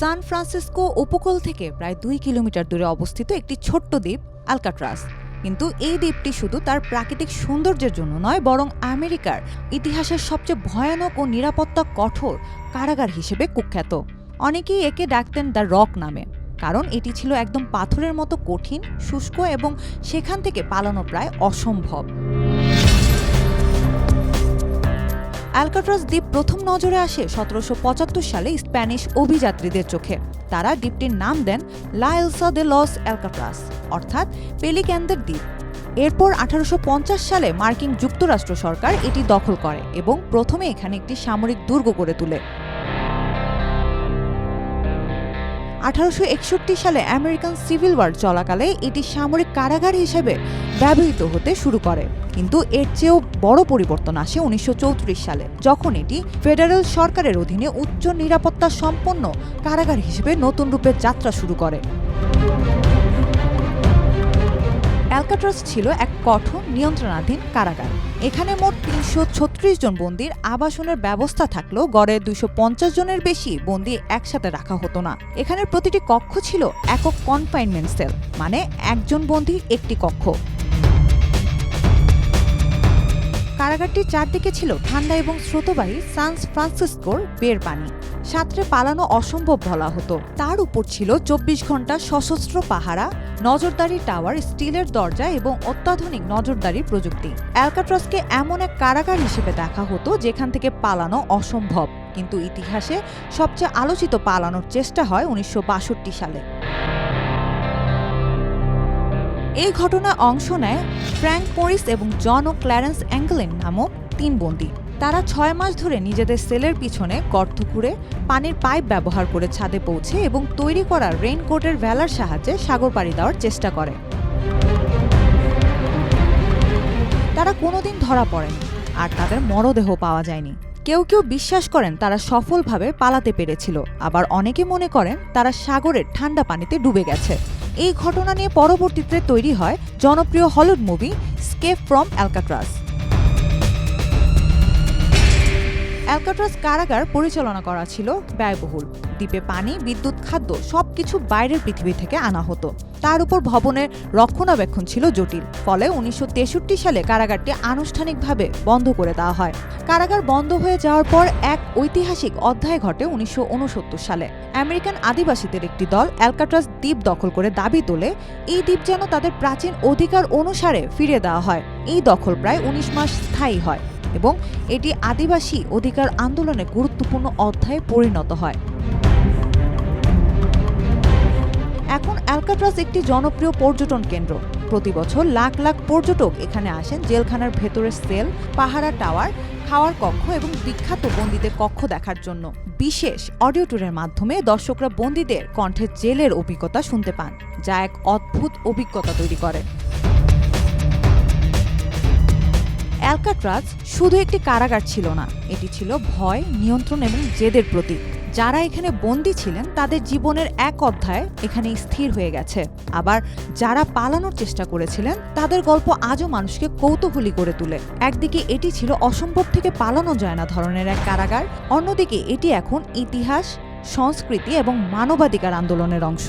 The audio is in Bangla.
সান ফ্রান্সিসকো উপকূল থেকে প্রায় দুই কিলোমিটার দূরে অবস্থিত একটি ছোট্ট দ্বীপ, আলকাট্রাস। কিন্তু এই দ্বীপটি শুধু তার প্রাকৃতিক সৌন্দর্যের জন্য নয়, বরং আমেরিকার ইতিহাসের সবচেয়ে ভয়ানক ও নিরাপত্তা কঠোর কারাগার হিসেবে কুখ্যাত। অনেকেই একে ডাকতেন দ্য রক নামে, কারণ এটি ছিল একদম পাথরের মতো কঠিন, শুষ্ক এবং সেখান থেকে পালানো প্রায় অসম্ভব। অ্যালকাট্রাস দ্বীপ প্রথম নজরে আসে সতেরোশো পঁচাত্তর সালে স্প্যানিশ অভিযাত্রীদের চোখে। তারা দ্বীপটির নাম দেন লা এলসা দে লস অ্যালকাট্রাস, অর্থাৎ পেলিক্যানদের দ্বীপ। এরপর আঠারোশো পঞ্চাশ সালে মার্কিন যুক্তরাষ্ট্র সরকার এটি দখল করে এবং প্রথমে এখানে একটি সামরিক দুর্গ গড়ে তোলে। আঠারোশো একষট্টি সালে আমেরিকান সিভিল ওয়ার চলাকালে এটি সামরিক কারাগার হিসেবে ব্যবহৃত হতে শুরু করে। কিন্তু এর চেয়েও বড় পরিবর্তন আসে উনিশশো চৌত্রিশ সালে, যখন এটি ফেডারেল সরকারের অধীনে উচ্চ নিরাপত্তা সম্পন্ন কারাগার হিসেবে নতুন রূপে যাত্রা শুরু করে। অ্যালকাট্রাস ছিল এক কঠোর নিয়ন্ত্রণাধীন কারাগার। এখানে মোট তিনশো ছত্রিশ জন বন্দির আবাসনের ব্যবস্থা থাকলেও গড়ে দুশো পঞ্চাশ জনের বেশি বন্দি একসাথে রাখা হতো না। এখানে প্রতিটি কক্ষ ছিল একক কনফাইনমেন্ট সেল মানে একজন বন্দি একটি কক্ষ। কারাগারটির চারদিকে ছিল ঠান্ডা এবং স্রোতবাহী সান ফ্রান্সিসকোর বের পানি। সাঁতরে পালানো অসম্ভব বলা হতো। তার উপর ছিল চব্বিশ ঘণ্টা সশস্ত্র পাহারা, নজরদারি টাওয়ার, স্টিলের দরজা এবং অত্যাধুনিক নজরদারি প্রযুক্তি। অ্যালকাট্রসকে এমন এক কারাগার হিসেবে দেখা হতো যেখান থেকে পালানো অসম্ভব। কিন্তু ইতিহাসে সবচেয়ে আলোচিত পালানোর চেষ্টা হয় উনিশশো বাষট্টি সালে। এই ঘটনায় অংশ নেয় ফ্র্যাঙ্ক মরিস এবং জন ও ক্ল্যারেন্স অ্যাঙ্গলেন নামক তিন বন্দী। তারা ছয় মাস ধরে নিজেদের সেলের পিছনে গর্ত খুঁড়ে পানির পাইপ ব্যবহার করে ছাদে পৌঁছে এবং তৈরি করা রেইনকোটের ভেলার সাহায্যে সাগর পাড়ি দেওয়ার চেষ্টা করে। তারা কোনোদিন ধরা পড়েনি আর তাদের মরদেহ পাওয়া যায়নি। কেউ কেউ বিশ্বাস করেন তারা সফলভাবে পালাতে পেরেছিল। আবার অনেকে মনে করেন তারা সাগরের ঠান্ডা পানিতে ডুবে গেছে। এই ঘটনা নিয়ে পরবর্তীতে তৈরি হয় জনপ্রিয় Hollywood movie escape from Alcatraz. Alcatraz কারাগার পরিচালনা করা ছিল ব্যয়বহুল। দ্বীপে পানি, বিদ্যুৎ, খাদ্য সবকিছু বাইরের পৃথিবী থেকে আনা হতো। তার উপর ভবনের রক্ষণাবেক্ষণ ছিল জটিল, ফলে উনিশশো তেষট্টি সালে কারাগারটি আনুষ্ঠানিকভাবে বন্ধ করে দেওয়া হয়। কারাগার বন্ধ হয়ে যাওয়ার পর এক ঐতিহাসিক অধ্যায় ঘটে উনিশশো উনসত্তর সালে। আমেরিকান আদিবাসীদের একটি দল অ্যালকাট্রাস দ্বীপ দখল করে দাবি তোলে, এই দ্বীপ যেন তাদের প্রাচীন অধিকার অনুসারে ফিরিয়ে দেওয়া হয়। এই দখল প্রায় উনিশ মাস স্থায়ী হয় এবং এটি আদিবাসী অধিকার আন্দোলনে গুরুত্বপূর্ণ অধ্যায়ে পরিণত হয়। অ্যালকাট্রাস একটি জনপ্রিয় পর্যটন কেন্দ্র। প্রতি বছর লাখ লাখ পর্যটক এখানে আসেন জেলখানার ভেতরের সেল, পাহারা টাওয়ার, খাওয়ার কক্ষ এবং বিখ্যাত বন্দীদের কক্ষ দেখার জন্য। বিশেষ অডিও ট্যুরের মাধ্যমে দর্শকরা বন্দীদের কণ্ঠে জেলের অভিজ্ঞতা শুনতে পান, যা এক অদ্ভুত অভিজ্ঞতা তৈরি করে। অ্যালকাট্রাজ শুধু একটি কারাগার ছিল না, এটি ছিল ভয়, নিয়ন্ত্রণ এবং জেদের প্রতীক। যারা এখানে বন্দী ছিলেন, তাদের জীবনের এক অধ্যায় এখানে স্থির হয়ে গেছে। আবার যারা পালানোর চেষ্টা করেছিলেন, তাদের গল্প আজও মানুষকে কৌতূহলী করে তুলে। একদিকে এটি ছিল অসম্ভব থেকে পালানো যায় না ধরনের এক কারাগার, অন্যদিকে এটি এখন ইতিহাস, সংস্কৃতি এবং মানবাধিকার আন্দোলনের অংশ।